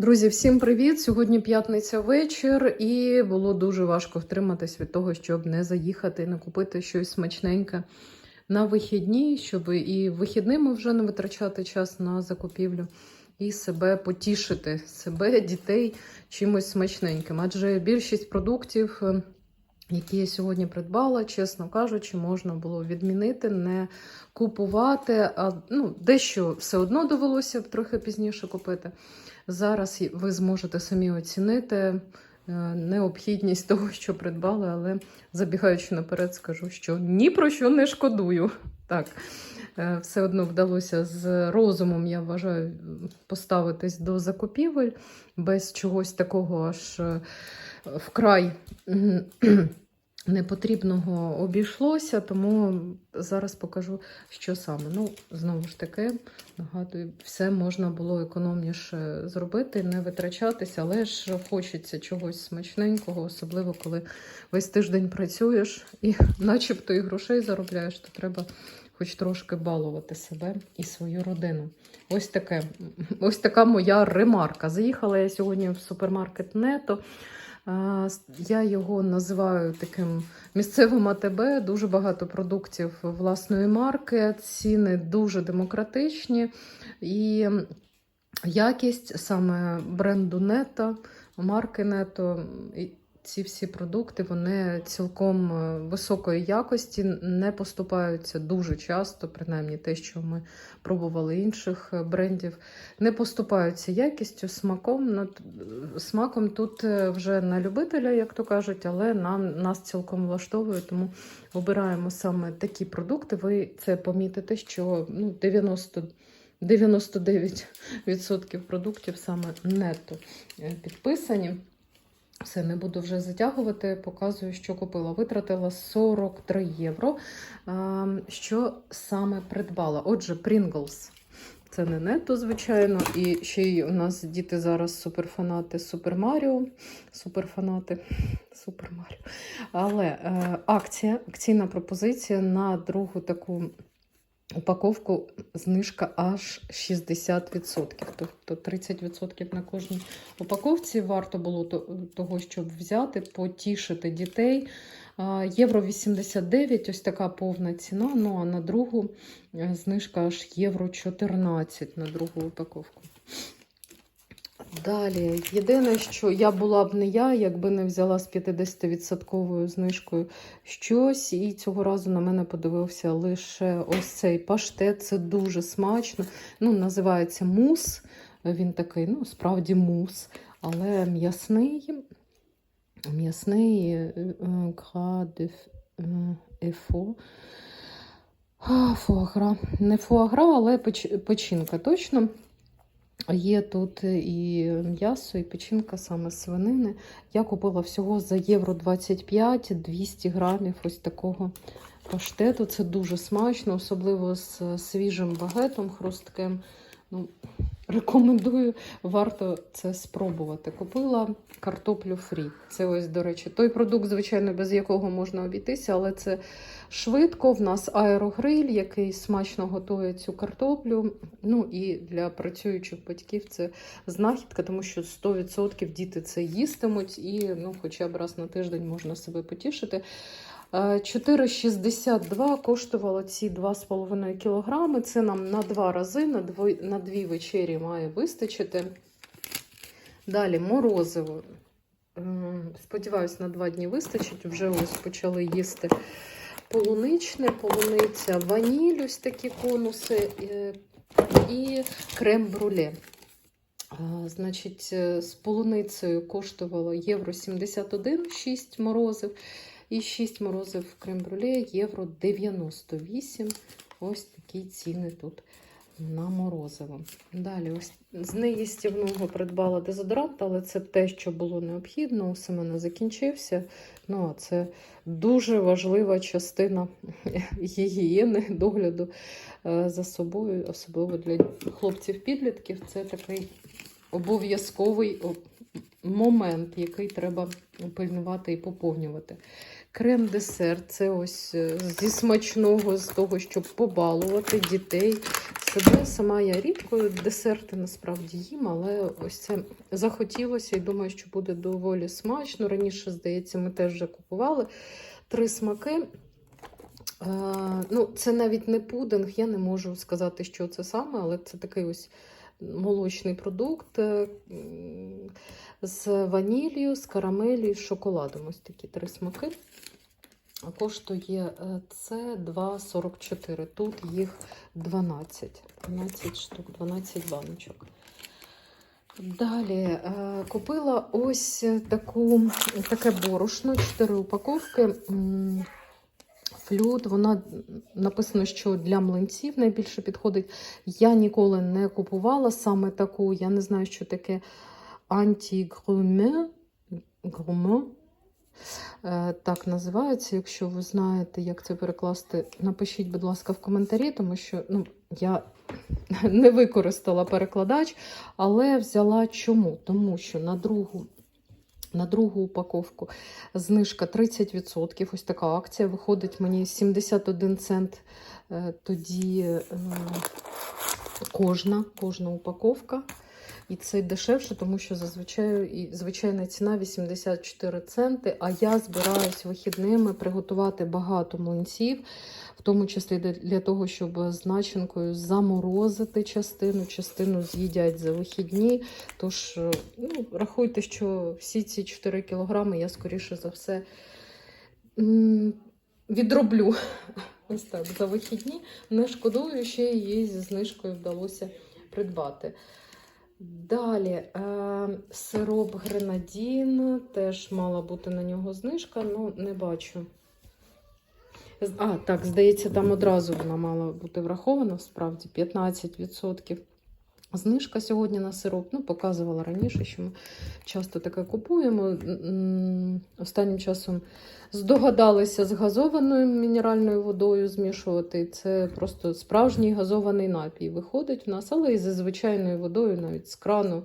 Друзі, всім привіт! Сьогодні п'ятниця вечір, і було дуже важко втриматись від того, щоб не заїхати не купити щось смачненьке на вихідні, щоб і вихідними вже не витрачати час на закупівлю, і себе потішити, себе, дітей чимось смачненьким. Адже більшість продуктів, е, які я сьогодні придбала, чесно кажучи, можна було відмінити, не купувати. А ну, дещо все одно довелося б трохи пізніше купити. Зараз ви зможете самі оцінити е, необхідність того, що придбали, але забігаючи наперед, скажу, що ні про що не шкодую. Так, е, все одно вдалося з розумом, я вважаю, поставитись до закупівель без чогось такого аж е, вкрай непотрібного обійшлося, тому зараз покажу, що саме. Ну, знову ж таки, нагадую, все можна було економніше зробити, не витрачатися, але ж хочеться чогось смачненького, особливо коли весь тиждень працюєш і начебто і грошей заробляєш, то треба хоч трошки балувати себе і свою родину. Ось таке, ось така моя ремарка. Заїхала я сьогодні в супермаркет Нето. Я його називаю таким місцевим АТБ. Дуже багато продуктів власної марки, ціни дуже демократичні і якість саме бренду Нето, марки Нето. Ці всі продукти вони цілком е, високої якості, не поступаються дуже часто, принаймні те, що ми пробували інших е, брендів, не поступаються якістю, смаком. Ну, Смаком тут е, вже на любителя, як то кажуть, але нам нас цілком влаштовує, тому обираємо саме такі продукти. Ви це помітите, що ну, 90 99% продуктів саме нетто е, підписані. Все, не буду вже затягувати, показую, що купила. Витратила 43 євро. Що саме придбала? Отже, Pringles. Це не нетто, звичайно. І ще й у нас діти зараз суперфанати Супер Маріо. Суперфанати Супер Маріо. Але е, акція, акційна пропозиція на другу таку упаковку знижка аж 60%. Тобто 30% на кожній упаковці варто було того, щоб взяти, потішити дітей. Євро 89, ось така повна ціна. Ну а на другу е, знижка аж євро 14 на другу упаковку. Далі, єдине, що я була б не я, якби не взяла з 50% знижкою щось, і цього разу на мене подивився лише ось цей паштет. Це дуже смачно. Ну, називається мус. Він такий, ну, справді мус, але м'ясний. М'ясний е, ефо. Фуагра. Не фуагра, але печ- печінка точно. Є тут і м'ясо, і печінка саме свинини. Я купила всього за євро 25 200 грамів ось такого паштету. Це дуже смачно, особливо з свіжим багетом хрустким. Ну, рекомендую, варто це спробувати. Купила картоплю фрі. Це ось, до речі, той продукт, звичайно, без якого можна обійтися, але це швидко. В нас аерогриль, який смачно готує цю картоплю. Ну і для працюючих батьків це знахідка, тому що 100% діти це їстимуть, і ну, хоча б раз на тиждень можна себе потішити. Е, 4,62 коштувало ці 2,5 кілограми. Це нам на два рази, на дві, на дві вечері має вистачити. Далі морозиво. Сподіваюсь, на два дні вистачить. Вже ось почали їсти полуничне, полуниця, ваніль, ось такі конуси е, і крем-бруле. Значить, е, з полуницею коштувало євро 71, 6 морозив. І 6 морозив крем-бруле, євро 98. Ось такі ціни тут на морозиво. Далі, ось з неїстівного придбала дезодорант, але це те, що було необхідно. У Семена закінчився. Ну, а це дуже важлива частина гігієни, догляду е, за собою, особливо для хлопців-підлітків. Це такий обов'язковий момент, який треба пильнувати і поповнювати. Крем-десерт це ось е, зі смачного, з того, щоб побалувати дітей себе. Сама я рідко десерти насправді їм, але ось це захотілося і думаю, що буде доволі смачно. Раніше, здається, ми теж вже купували три смаки. Е, ну, це навіть не пудинг, я не можу сказати, що це саме, але це такий ось молочний продукт е, з ванілью, з карамелі, з шоколадом. Ось такі три смаки. Коштує е, це 2,44. Тут їх 12. 12 штук, 12 баночок. Далі е, купила ось таку, таке борошно, 4 упаковки. Флют, вона написано, що для млинців найбільше підходить. Я ніколи не купувала саме таку. Я не знаю, що таке антигруме. Груме. Е, Так називається. Якщо ви знаєте, як це перекласти, напишіть, будь ласка, в коментарі, тому що ну, я не використала перекладач, але взяла чому? Тому що на другу. На другу упаковку знижка 30%. Ось така акція. Виходить мені 71 цент е, тоді е, кожна, кожна упаковка. І це дешевше, тому що зазвичай і звичайна ціна 84 центи. А я збираюсь вихідними приготувати багато млинців, в тому числі для- того, щоб з начинкою заморозити частину, частину з'їдять за вихідні. Тож, е, ну, рахуйте, що всі ці 4 кілограми я, скоріше за все, відроблю ось так за вихідні. Не шкодую, ще її зі знижкою вдалося придбати. Далі е, сироп гренадін, теж мала бути на нього знижка, ну не бачу. А, так, здається, там одразу вона мала бути врахована, справді 15%. Знижка сьогодні на сироп. Ну, показувала раніше, що ми часто таке купуємо. Останнім часом здогадалися з газованою мінеральною водою змішувати. Це просто справжній газований напій виходить в нас, але і зі звичайною водою, навіть з крану,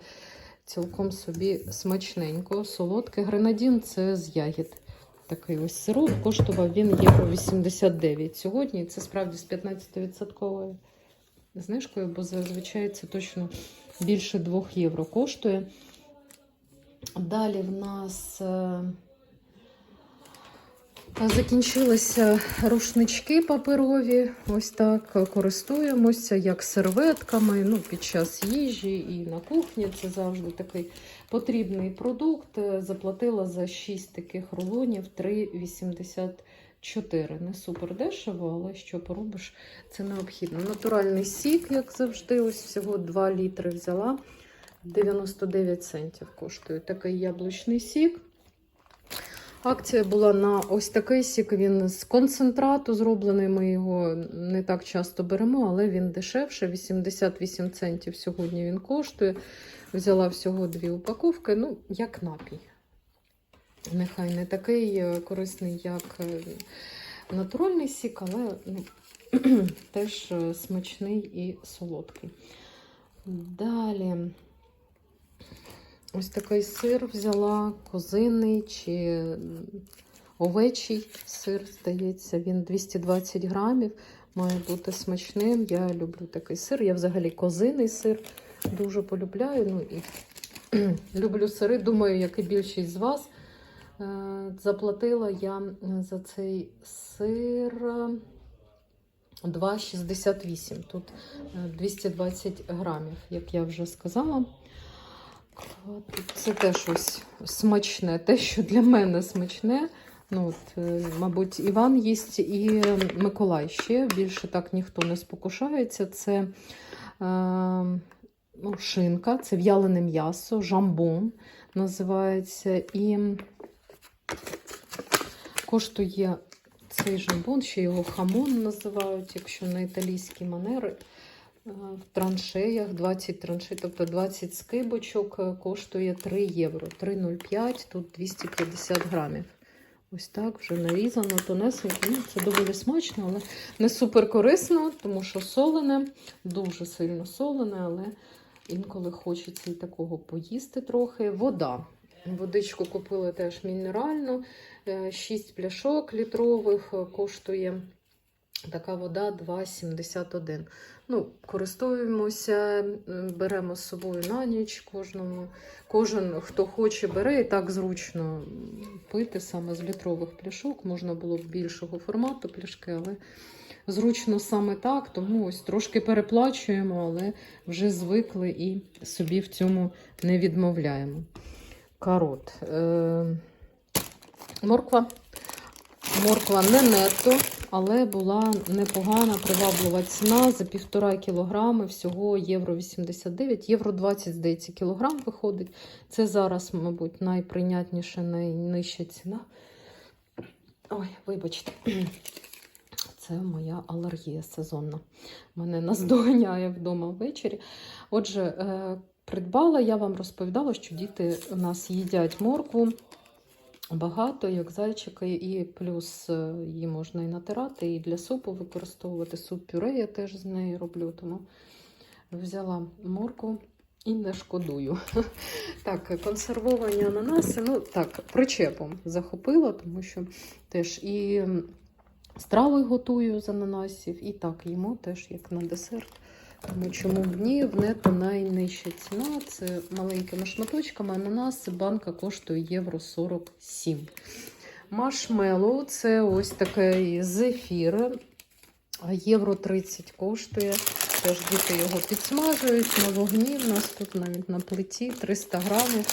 цілком собі смачненько. Солодкий гренадін це з ягід. Такий ось сироп. Коштував він євро 89 сьогодні. Це справді з 15% знижкою, бо зазвичай це точно більше 2 євро коштує. Далі в нас е, закінчилися рушнички паперові. Ось так користуємося як серветками. Ну, під час їжі і на кухні. Це завжди такий потрібний продукт. Е, Заплатила за 6 таких рулонів 3,84. Не супер дешево, але що поробиш, це необхідно. Натуральний сік, як завжди, ось всього 2 літри взяла. 99 центів коштує такий яблучний сік. Акція була на ось такий сік. Він з концентрату зроблений. Ми його не так часто беремо, але він дешевше. 88 центів сьогодні він коштує. Взяла всього дві упаковки. Ну, як напій. Нехай не такий е, корисний, як е, натуральний сік, але ну, теж е, смачний і солодкий. Далі. Ось такий сир взяла, козиний чи овечий сир, здається, він 220 грамів, має бути смачним. Я люблю такий сир. Я взагалі козиний сир дуже полюбляю. Ну і люблю сири, думаю, як і більшість з вас. Е, Заплатила я за цей сир е, 2,68. Тут е, 220 грамів, як я вже сказала. Це теж ось смачне, те, що для мене смачне. Ну, от, е, мабуть, Іван їсть і Миколай ще. Більше так ніхто не спокушається. Це е, ну, шинка, це в'ялене м'ясо, жамбон називається. І коштує цей жамбон, ще його хамон називають, якщо на італійські манери. Е, В траншеях 20 траншей, тобто 20 скибочок е, коштує 3 євро. 3,05, тут 250 грамів. Ось так вже нарізано, тонесенько. Ну, це доволі смачно, але не супер корисно, тому що солене, дуже сильно солене, але інколи хочеться і такого поїсти трохи. Вода. Водичку купили теж мінеральну, 6 пляшок літрових, е, коштує Така вода 2,71. Ну, користуємося, беремо з собою на ніч кожному. Кожен, хто хоче, бере і так зручно пити саме з літрових пляшок. Можна було б більшого формату пляшки, але зручно саме так. Тому ось трошки переплачуємо, але вже звикли і собі в цьому не відмовляємо. Карот. Е- морква. Морква не нетто, але була непогана, приваблива ціна за півтора кілограми, всього євро 89, євро 20, здається, кілограм виходить. Це зараз, мабуть, найприйнятніша, найнижча ціна. Ой, вибачте. Це моя алергія сезонна. Мене наздоганяє вдома ввечері. Отже, е, придбала, я вам розповідала, що діти у нас їдять моркву багато, як зайчики, і плюс е, її можна і натирати, і для супу використовувати. Суп пюре я теж з неї роблю, тому взяла моркву і не шкодую. Так, консервовані ананаси, ну так, причепом захопила, тому що теж і страви готую з ананасів, і так їмо теж як на десерт. Тому чому б ні, в нето найнижча ціна. Це маленькими шматочками. Ананас банка коштує євро 47. Маршмеллоу це ось такий зефір. Євро 30 коштує. Теж діти його підсмажують на вогні. У нас тут навіть на плиті 300 грамів.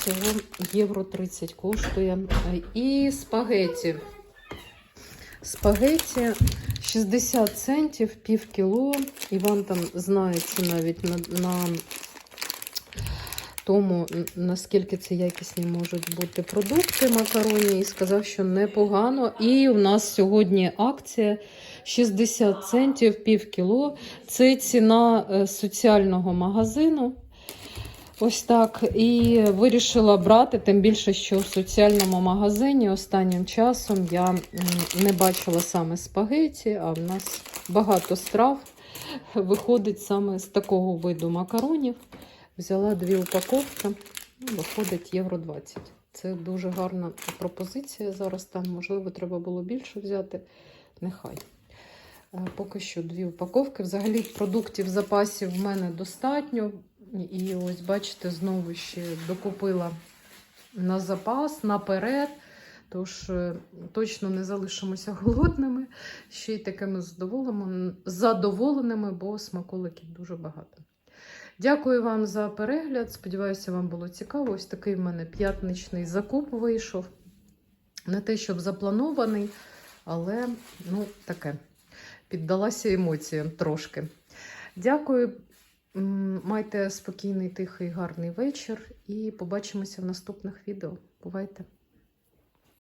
Всього євро 30 коштує. І спагеті. Спагеті 60 центів, пів кіло. Іван там знається навіть на, на тому, наскільки це якісні можуть бути продукти макароні, і сказав, що непогано. І у нас сьогодні акція 60 центів, пів кіло. Це ціна е, соціального магазину. Ось так. І вирішила брати, тим більше, що в соціальному магазині останнім часом я не бачила саме спагеті, а в нас багато страв виходить саме з такого виду макаронів. Взяла дві упаковки, ну, виходить євро 20. Це дуже гарна пропозиція зараз там. Можливо, треба було більше взяти. Нехай. Е, Поки що дві упаковки. Взагалі продуктів запасів в мене достатньо. І ось, бачите, знову ще докупила на запас, наперед. Тож е, точно не залишимося голодними, ще й такими задоволеними, задоволеними, бо смаколиків дуже багато. Дякую вам за перегляд. Сподіваюся, вам було цікаво. Ось такий в мене п'ятничний закуп вийшов. Не те, щоб запланований, але ну, таке. Піддалася емоціям трошки. Дякую. Майте спокійний, тихий, гарний вечір і побачимося в наступних відео. Бувайте!